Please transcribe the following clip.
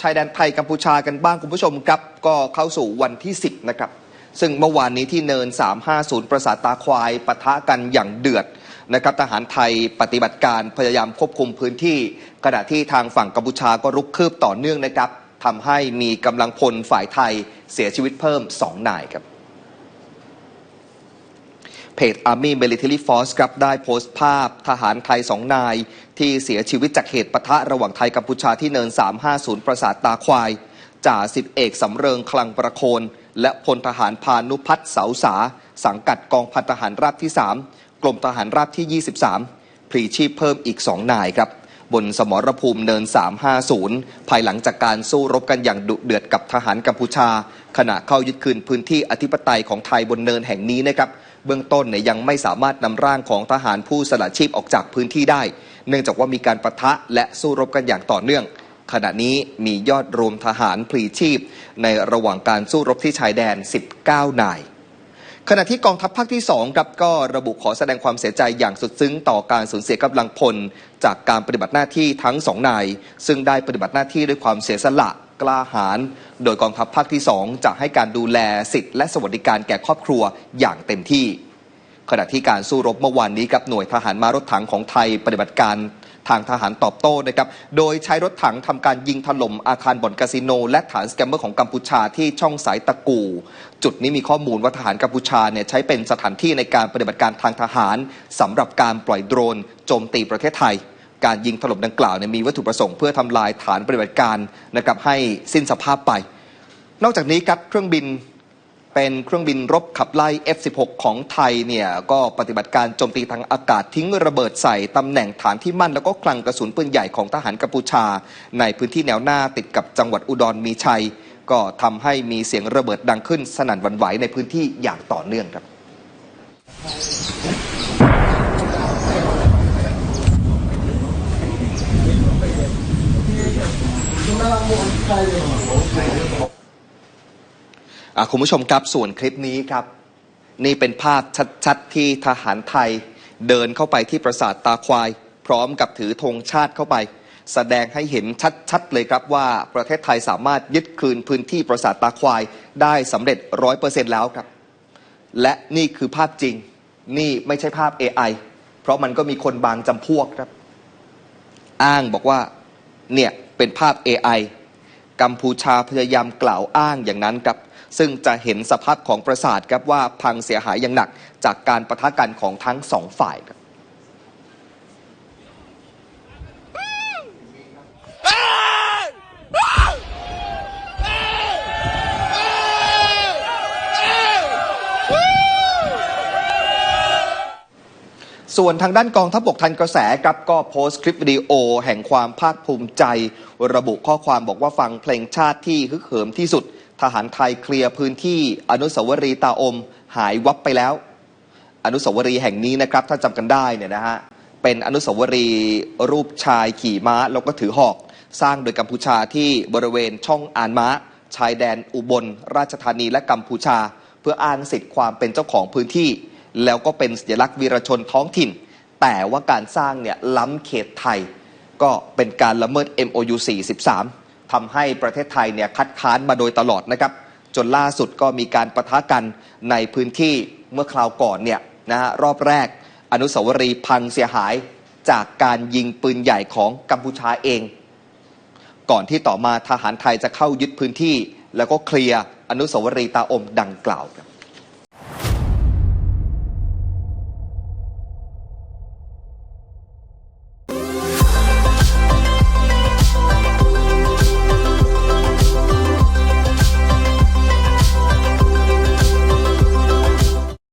ชายแดนไทยกัมพูชากันบ้างคุณผู้ชมครับ ก็เข้าสู่วันที่ 10 นะครับ ซึ่งเมื่อวานนี้ที่เนิน 350 ประสาทตาควายปะทะกันอย่างเดือดนะครับทหารไทยปฏิบัติการพยายามควบคุมพื้นที่ ขณะที่ทางฝั่งกัมพูชาก็รุกคืบต่อเนื่องนะครับทำให้มีกำลังพลฝ่ายไทยเสียชีวิตเพิ่ม 2 นายครับ เพจ Army Military Force ครับได้โพสต์ภาพทหารไทยสองนาย ที่เสียชีวิตจากเหตุปะทะระหว่างไทยกัมพูชาที่เนิน 350 ประสาทตาควายจ่าสิบเอกสำเริงคลังประโคน และพลทหารพานุพัฒน์เสาสา สังกัดกองพันทหารราบที่ 3 กรมทหารราบที่ 23พลีชีพเพิ่มอีก2นายครับบนสมรภูมิเนิน 350 ภายหลังจากการสู้รบกันอย่างดุเดือดกับทหารกัมพูชา ขณะเข้ายึดคืนพื้นที่อธิปไตยของไทยบนเนินแห่งนี้นะครับ เบื้องต้นเนี่ยยังไม่สามารถนำร่างของทหารผู้สละชีพออกจากพื้นที่ได้ เนื่องจากว่ามีการประทะและสู้รบกันอย่างต่อเนื่อง ขณะนี้มียอดรวมทหารพลีชีพ ในระหว่างการสู้รบที่ชายแดน 19 นายขณะที่กองทัพภาคที่2ครับก็ระบุขอแสดงความเสียใจอย่างสุดซึ้งต่อการสูญเสียกำลังพล จากการปฏิบัติหน้าที่ทั้งสองนาย ซึ่งได้ปฏิบัติหน้าที่ด้วยความเสียสละ กล้าหาญโดยกองทัพภาคที่ 2 จะให้การดูแลสิทธิและสวัสดิการแก่ครอบครัวอย่างเต็มที่ ขณะที่การสู้รบเมื่อวานนี้กับหน่วยทหารมารถถังของไทยปฏิบัติการทางทหารตอบโต้นะครับ โดยใช้รถถังทำการยิงถล่มอาคารบ่อนคาสิโน และฐานสแกมเมอร์ของกัมพูชาที่ช่องสายตะกู จุดนี้มีข้อมูลว่าทหารกัมพูชาเนี่ยใช้เป็นสถานที่ในการปฏิบัติการทางทหารสำหรับการปล่อยโดรนโจมตีประเทศไทย การยิงถล่มดังกล่าวเนี่ยมีวัตถุประสงค์เพื่อทำลายฐานปฏิบัติการนะครับให้สิ้นสภาพไป นอกจากนี้ครับเครื่องบินเป็นเครื่องบินรบขับไล่ F16 ของไทยเนี่ยก็ปฏิบัติการโจมตีทางอากาศทิ้งระเบิดใส่ตำแหน่งฐานที่มั่น แล้วก็คลังกระสุนปืนใหญ่ของทหารกัมพูชา ในพื้นที่แนวหน้าติดกับจังหวัดอุดรมีชัย ก็ทำให้มีเสียงระเบิดดังขึ้นสนั่นหวันไหวในพื้นที่อย่างต่อเนื่องครับ อะ คุณผู้ชมครับส่วนคลิปนี้ครับ นี่เป็นภาพชัดๆ ที่ทหารไทย เดินเข้าไปที่ปราสาทตาควาย พร้อมกับถือธงชาติเข้าไป แสดงให้เห็นชัดๆ เลยครับว่าประเทศไทยสามารถยึดคืนพื้นที่ปราสาทตาควายได้สำเร็จร้อยเปอร์เซ็นต์แล้วครับ และนี่คือภาพจริง นี่ไม่ใช่ภาพ AI เพราะมันก็มีคนบางจำพวกครับ อ้างบอกว่าเนี่ยเป็นภาพ AI กัมพูชาพยายามกล่าวอ้างอย่างนั้นครับซึ่งจะเห็นสภาพของปราสาทครับว่าพังเสียหายอย่างหนักจากการประทะกันของทั้งสองฝ่ายครับ ส่วนทางด้านกองทัพบกทันกระแสครับก็โพสต์คลิปวิดีโอแห่งความภาคภูมิใจ ระบุข้อความบอกว่าฟังเพลงชาติที่ฮึกเหิมที่สุด ทหารไทยเคลียร์พื้นที่อนุสาวรีย์ตาอม หายวับไปแล้ว อนุสาวรีย์แห่งนี้นะครับถ้าจำกันได้เนี่ยนะฮะเป็นอนุสาวรีย์รูปชายขี่ม้าแล้วก็ถือหอก สร้างโดยกัมพูชาที่บริเวณช่องอานม้า ชายแดนอุบล ราชธานีและกัมพูชา เพื่ออ้างสิทธิ์ความเป็นเจ้าของพื้นที่ แล้วก็เป็นสัญลักษณ์วีรชนท้องถิ่น แต่ว่าการสร้างเนี่ยล้ำเขตไทย ก็เป็นการละเมิด MOU 43ทำให้ประเทศไทยเนี่ยคัดค้านมาโดยตลอดนะครับ จนล่าสุดก็มีการประทะกันในพื้นที่เมื่อคราวก่อนเนี่ยนะฮะรอบแรก อนุสาวรีย์พังเสียหายจากการยิงปืนใหญ่ของกัมพูชาเอง ก่อนที่ต่อมาทหารไทยจะเข้ายึดพื้นที่ แล้วก็เคลียร์อนุสาวรีย์ตาอมดังกล่าวครับ